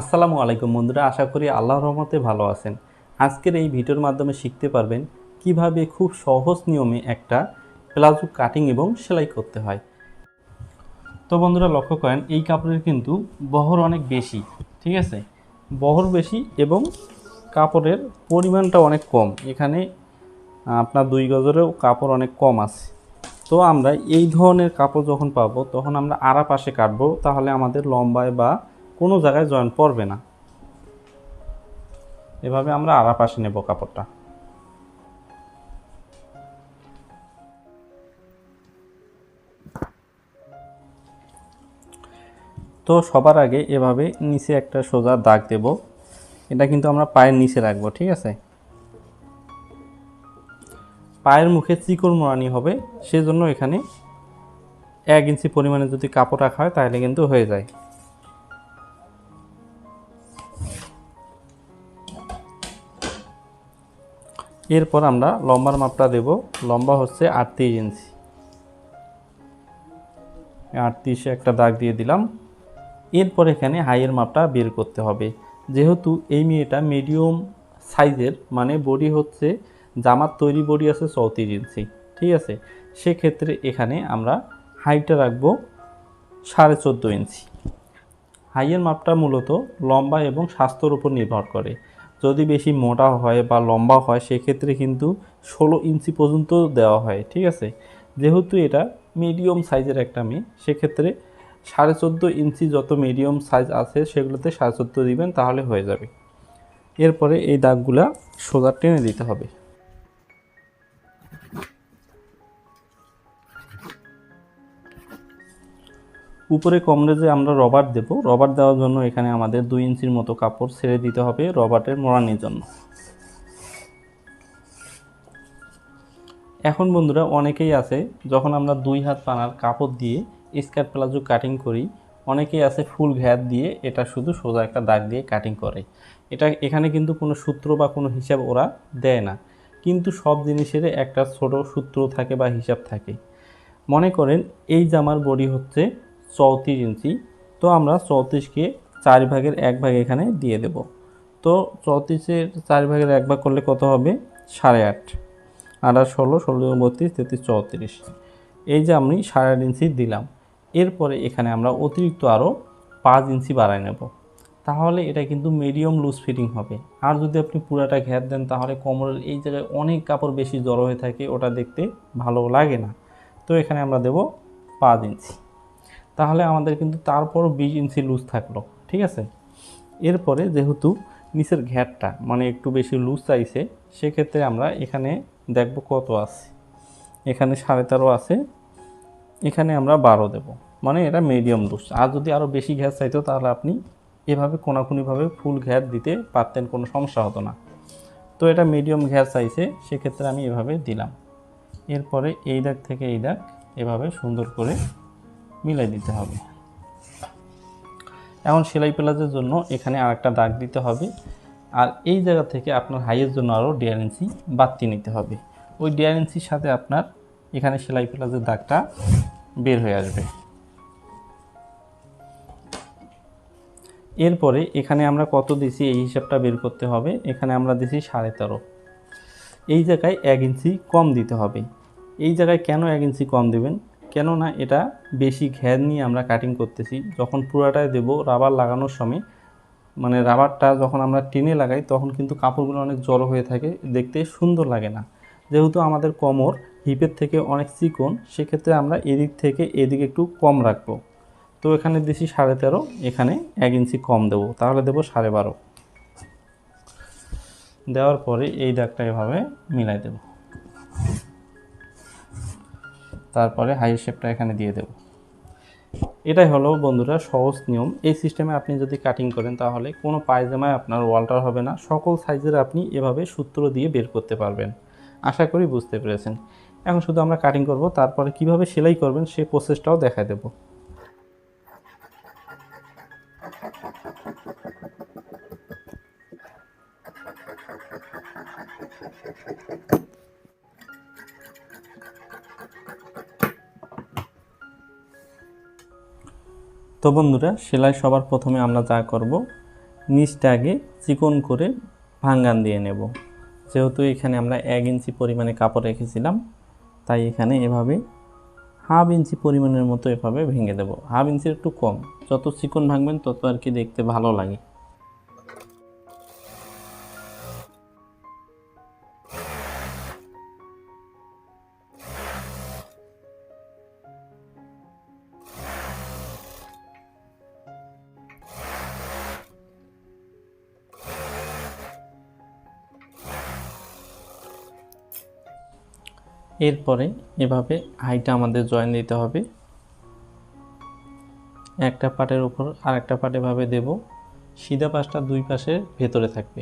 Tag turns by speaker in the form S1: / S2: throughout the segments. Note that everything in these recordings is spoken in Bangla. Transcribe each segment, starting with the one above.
S1: আসসালামু আলাইকুম বন্ধুরা, আশা করি আল্লাহ রহমতে ভালো আছেন। আজকের এই ভিডিওর মাধ্যমে শিখতে পারবেন কীভাবে খুব সহজ নিয়মে একটা প্লাজো কাটিং এবং সেলাই করতে হয়। তো বন্ধুরা, লক্ষ্য করেন, এই কাপড়ের কিন্তু বহর অনেক বেশি, ঠিক আছে? বহর বেশি এবং কাপড়ের পরিমাণটা অনেক কম। এখানে আপনার দুই গজরেও কাপড় অনেক কম আছে। তো আমরা এই ধরনের কাপড় যখন পাবো, তখন আমরা আড়া পাশে কাটবো, তাহলে আমাদের লম্বায় বা কোনো জায়গায় জয়েন পড়বে না। এভাবে আমরা আড়া পাশে নেব কাপড়টা। তো সবার আগে এভাবে নিচে একটা সোজা দাগ দেব। এটা কিন্তু আমরা পায়ের নিচে রাখব, ঠিক আছে? পায়ের মুখে চিকন মোড়ানি হবে, সেজন্য এখানে এক ইঞ্চি পরিমাণে যদি কাপড় রাখা হয়, তাহলে কিন্তু হয়ে যায়। এরপর আমরা লম্বার মাপটা দেব। লম্বা হচ্ছে আটত্রিশ ইঞ্চি। আটত্রিশে একটা দাগ দিয়ে দিলাম। এরপর এখানে হাইয়ের মাপটা বের করতে হবে। যেহেতু এই মেয়েটা মিডিয়াম সাইজের মানে বডি হচ্ছে, জামার তৈরি বডি আছে চৌত্রিশ ইঞ্চি, ঠিক আছে? সেক্ষেত্রে এখানে আমরা হাইটটা রাখব সাড়ে চোদ্দ ইঞ্চি। হাইয়ের মাপটা মূলত লম্বা এবং স্বাস্থ্যর উপর নির্ভর করে। যদি বেশি মোটা হয় বা লম্বা হয়, সেক্ষেত্রে কিন্তু ষোলো ইঞ্চি পর্যন্ত দেওয়া হয়, ঠিক আছে? যেহেতু এটা মিডিয়াম সাইজের একটা মেয়ে, সেক্ষেত্রে সাড়ে চোদ্দ ইঞ্চি যত মিডিয়াম সাইজ আছে, সেগুলোতে সাড়ে চোদ্দ দিবেন, তাহলে হয়ে যাবে। এরপরে এই দাগগুলা সোজা টেনে দিতে হবে। উপরে কমরেজে আমরা রবার দেব। রবার দেওয়ার জন্য এখানে আমাদের দুই ইঞ্চির মতো কাপড় ছেড়ে দিতে হবে রবারের মোড়ানির জন্য। এখন বন্ধুরা অনেকেই আছে, যখন আমরা দুই হাত পানার কাপড় দিয়ে স্কার্ট প্লাজো কাটিং করি, অনেকেই আছে ফুল ঘ্যাত দিয়ে এটা শুধু সোজা একটা দাগ দিয়ে কাটিং করে। এটা এখানে কিন্তু কোনো সূত্র বা কোনো হিসাব ওরা দেয় না। কিন্তু সব জিনিসের একটা ছোট সূত্র থাকে বা হিসাব থাকে। মনে করেন এই জামার বডি হচ্ছে চৌত্রিশ ইঞ্চি। তো আমরা চৌত্রিশকে চার ভাগের এক ভাগ এখানে দিয়ে দেব। তো চৌত্রিশের চার ভাগের এক ভাগ করলে কত হবে? সাড়ে আট। আঠাশ, ষোলো ষোলো বত্রিশ, তেত্রিশ, চৌত্রিশ। এই যে আমি সাড়ে আট ইঞ্চি দিলাম। এরপরে এখানে আমরা অতিরিক্ত আরও পাঁচ ইঞ্চি বাড়াই নেব। তাহলে এটা কিন্তু মিডিয়াম লুজ ফিটিং হবে। আর যদি আপনি পুরাটা ঘ্যাত দেন, তাহলে কোমরের এই জায়গায় অনেক কাপড় বেশি জড়ো হয়ে থাকে, ওটা দেখতে ভালো লাগে না। তো এখানে আমরা দেব পাঁচ ইঞ্চি। তাহলে আমাদের কিন্তু তারপরও বিশ ইঞ্চি লুজ থাকল, ঠিক আছে? এরপরে যেহেতু নিচের ঘ্যাটটা মানে একটু বেশি লুজ চাইছে, সেক্ষেত্রে আমরা এখানে দেখব কত আছে। এখানে সাড়ে তেরো আছে, এখানে আমরা বারো দেব। মানে এটা মিডিয়াম লুজ আর যদি আরও বেশি ঘ্যাস চাইতো, তাহলে আপনি এভাবে কোনাকুনিভাবে ফুল ঘ্যাস দিতে পারতেন, কোনো সমস্যা হতো না। তো এটা মিডিয়াম ঘ্যাস চাইছে, সেক্ষেত্রে আমি এভাবে দিলাম। এরপরে এই দাগ থেকে এই দাগ এভাবে সুন্দর করে মিলাই দিতে হবে। এখন সেলাই প্লাজের জন্য এখানে আরেকটা দাগ দিতে হবে। আর এই জায়গা থেকে আপনার হাইয়ের জন্য আরও দেড় ইঞ্চি বাড়তি নিতে হবে। ওই দেড় ইঞ্চির সাথে আপনার এখানে সেলাই প্লাজের দাগটা বের হয়ে আসবে। এরপরে এখানে আমরা কত দিছি এই হিসাবটা বের করতে হবে। এখানে আমরা দিছি সাড়ে তেরো। এই জায়গায় এক ইঞ্চি কম দিতে হবে। এই জায়গায় কেন এক ইঞ্চি কম দেবেন? কেননা এটা বেশি ঘ্যার নিয়ে আমরা কাটিং করতেছি। যখন পুরাটায় দেব রাবার লাগানোর সময় মানে রাবারটা যখন আমরা টেনে লাগাই, তখন কিন্তু কাপড়গুলো অনেক জড়ো হয়ে থাকে, দেখতে সুন্দর লাগে না। যেহেতু আমাদের কোমর হিপের থেকে অনেক চিকন, সেক্ষেত্রে আমরা এদিক থেকে এদিকে একটু কম রাখব। তো এখানে দিছি সাড়ে তেরো, এখানে এক ইঞ্চি কম দেবো, তাহলে দেবো সাড়ে বারো। দেওয়ার পরে এই দাগটা এভাবে মিলাই দেবো। তারপরে হাই শেপটা এখানে দিয়ে দেব। এটাই হলো বন্ধুরা সহজ নিয়ম। এই সিস্টেমে আপনি যদি কাটিং করেন তাহলে কোনো পায়জামায় আপনার ওয়াল্টার হবে না। সকল সাইজের আপনি এভাবে সূত্র দিয়ে বের করতে পারবেন। আশা করি বুঝতে পেরেছেন। এখন শুধু আমরা কাটিং করব, তারপরে কীভাবে সেলাই করবেন সেই প্রসেসটাও দেখা দেব। তো বন্ধুরা, সেলাই সবার প্রথমে আমরা যা করব, নিচটা আগে চিকন করে ভাঙ্গান দিয়ে নেব। যেহেতু এখানে আমরা এক ইঞ্চি পরিমাণে কাপড় রেখেছিলাম, তাই এখানে এভাবে হাফ ইঞ্চি পরিমাণের মতো এভাবে ভেঙে দেব। হাফ ইঞ্চির একটু কম, যত চিকন ভাঙবেন তত আর কি দেখতে ভালো লাগে। এরপরে এভাবে হাইটা আমাদের জয়েন দিতে হবে। একটা পাটের উপর আর একটা পাট এভাবে দেব। সিধা পাশটা দুই পাশের ভেতরে থাকবে।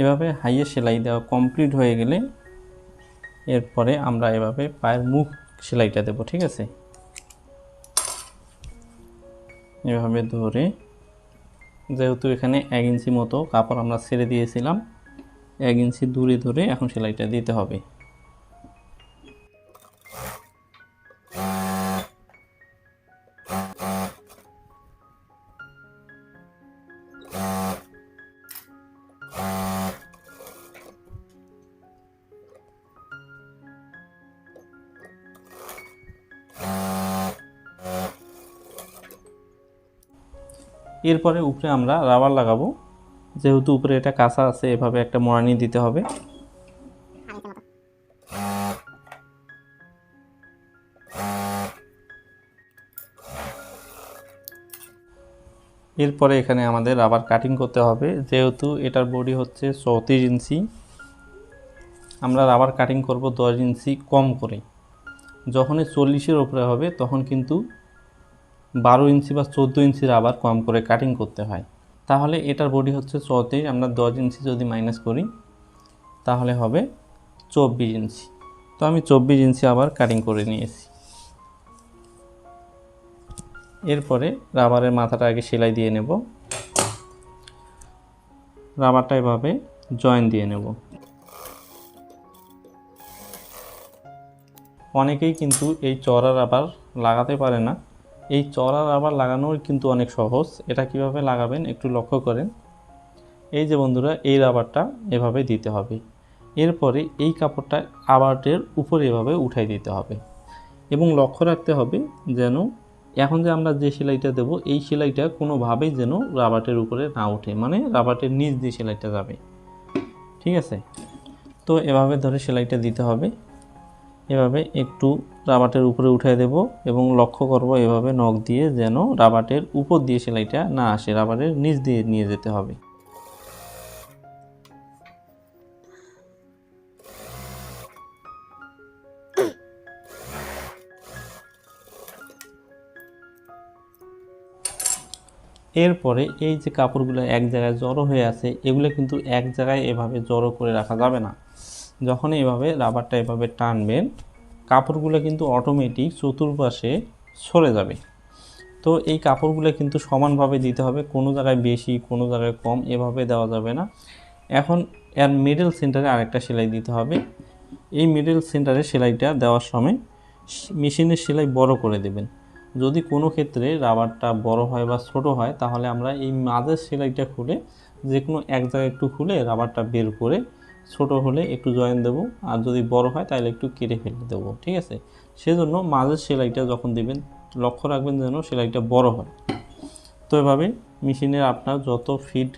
S1: এভাবে হাইয়ে সেলাই দেওয়া কমপ্লিট হয়ে গেলে এরপরে আমরা এভাবে পায়ের মুখ সেলাইটা দেব, ঠিক আছে? এভাবে ধরে, যেহেতু এখানে এক ইঞ্চি মতো কাপড় আমরা ছেড়ে দিয়েছিলাম, এক ইঞ্চি দূরে ধরে এখন সেলাইটা দিতে হবে। এরপরে উপরে আমরা রাবার লাগাবো। যেহেতু উপরে এটা কাঁচা আছে, এভাবে একটা মোড়ানি দিতে হবে। এরপরে এখানে আমাদের রাবার কাটিং করতে হবে। যেহেতু এটার বডি হচ্ছে চৌত্রিশ ইঞ্চি, আমরা রাবার কাটিং করব দশ ইঞ্চি কম করে। যখনই চল্লিশের ওপরে হবে, তখন কিন্তু বারো ইঞ্চি বা চোদ্দ ইঞ্চির আবার কম করে কাটিং করতে হয়। তাহলে এটার বডি হচ্ছে চৌত্রিশ আমরা দশ ইঞ্চি যদি মাইনাস করি, তাহলে হবে চব্বিশ ইঞ্চি। তো আমি চব্বিশ ইঞ্চি আবার কাটিং করে নিয়েছি। এরপরে রাবারের মাথাটা আগে সেলাই দিয়ে নেব। রাবারটা এভাবে জয়েন দিয়ে নেব। অনেকেই কিন্তু এই চড়া রাবার লাগাতে পারে না। এই চড়া রাবার লাগানোর কিন্তু অনেক সহজ। এটা কীভাবে লাগাবেন একটু লক্ষ্য করেন। এই যে বন্ধুরা, এই রাবারটা এভাবে দিতে হবে। এরপরে এই কাপড়টা আবারের উপরে এভাবে উঠাই দিতে হবে। এবং লক্ষ্য রাখতে হবে যেন এখন যে আমরা যে সেলাইটা দেব, এই সেলাইটা কোনোভাবেই যেন রাবাটের উপরে না ওঠে মানে রাবাটের নিচ দিয়ে সেলাইটা যাবে। ঠিক আছে? তো এভাবে ধরে সেলাইটা দিতে হবে। এভাবে একটু রাবাটের উপরে উঠিয়ে দেব এবং লক্ষ্য করব এভাবে নখ দিয়ে যেন রাবাটের উপর দিয়ে সেলাইটা না আসে রাবারের নিচ দিয়ে নিয়ে যেতে হবে। এরপরে এই যে কাপড়গুলো এক জায়গায় জড়ো হয়ে আছে, এগুলো কিন্তু এক জায়গায় এভাবে জড়ো করে রাখা যাবে না। যখন এভাবে রাবারটা এভাবে টানবেন, কাপড়গুলো কিন্তু অটোমেটিক চতুর্পাশে সরে যাবে। তো এই কাপড়গুলো কিন্তু সমানভাবে দিতে হবে, কোনো জায়গায় বেশি, কোনো জায়গায় কম, এভাবে দেওয়া যাবে না। এখন এর মিডল সেন্টারে আরেকটা সেলাই দিতে হবে। এই মিডল সেন্টারে সেলাইটা দেওয়ার সময় মেশিনের সেলাই বড় করে দেবেন। যদি কোনো ক্ষেত্রে রাবারটা বড় হয় বা ছোট হয়, তাহলে আমরা এই মাঝের সেলাইটা খুলে যে কোনো এক জায়গায় একটু খুলে রাবারটা বের করে ছোট হলে একটু জয়েন দেবো, আর যদি বড় হয় তাহলে একটু কেটে ফেলে দেবো, ঠিক আছে? সেজন্য মাঝের সেলাইটা যখন দেবেন, লক্ষ্য রাখবেন যেন সেলাইটা বড় হয়। তো এভাবে মেশিনের আপনার যত ফিট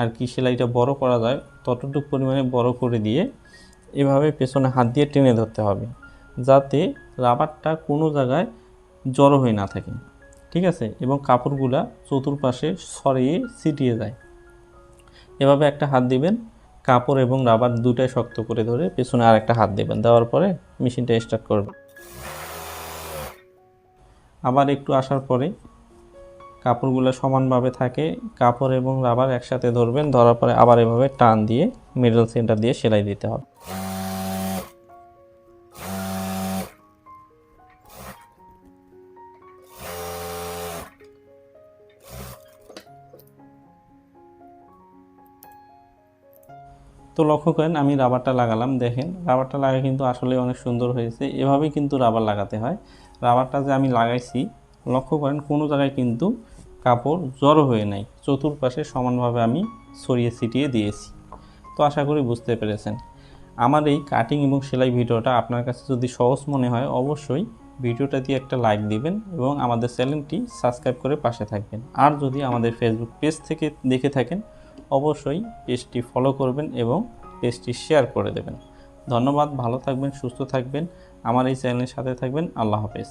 S1: আর কি সেলাইটা বড় করা যায়, ততটুকু পরিমাণে বড় করে দিয়ে এভাবে পেছনে হাত দিয়ে টেনে ধরতে হবে, যাতে রাবারটা কোনো জায়গায় জড়ো হয়ে না থাকে, ঠিক আছে? এবং কাপড়গুলা চতুর্পাশে সরিয়ে ছিটিয়ে যায়। এভাবে একটা হাত দিবেন কাপড় এবং রাবার দুটাই শক্ত করে ধরে পেছনে আর একটা হাত দেবেন। দেওয়ার পরে মেশিনটা স্টার্ট করবেন। আবার একটু আসার পরে কাপড়গুলো সমানভাবে থাকে, কাপড় এবং রাবার একসাথে ধরবেন, ধরার পরে আবার এভাবে টান দিয়ে মিডল সেন্টার দিয়ে সেলাই দিতে হবে। তো লক্ষ্য করেন, আমি রাবারটা লাগালাম, দেখেন। রাবারটা লাগা কিন্তু আসলে অনেক সুন্দর হয়েছে। এভাবেই কিন্তু রাবার লাগাতে হয়। রাবারটা যে আমি লাগাইছি, লক্ষ্য করেন, কোনো জায়গায় কিন্তু কাপড় জড়ো হয়ে নাই। চতুর্পাশে সমানভাবে আমি ছড়িয়ে ছিটিয়ে দিয়েছি। তো আশা করি বুঝতে পেরেছেন। আমার এই কাটিং এবং সেলাই ভিডিওটা আপনার কাছে যদি সহজ মনে হয়, অবশ্যই ভিডিওটা দিয়ে একটা লাইক দিবেন এবং আমাদের চ্যানেলটি সাবস্ক্রাইব করে পাশে থাকবেন। আর যদি আমাদের ফেসবুক পেজ থেকে দেখে থাকেন অবশ্যই পেজটি ফলো করবেন এবং পেজটি শেয়ার করে দেবেন। ধন্যবাদ, ভালো থাকবেন, সুস্থ থাকবেন। আমার এই চ্যানেলের সাথে থাকবেন, আল্লাহ হাফেজ।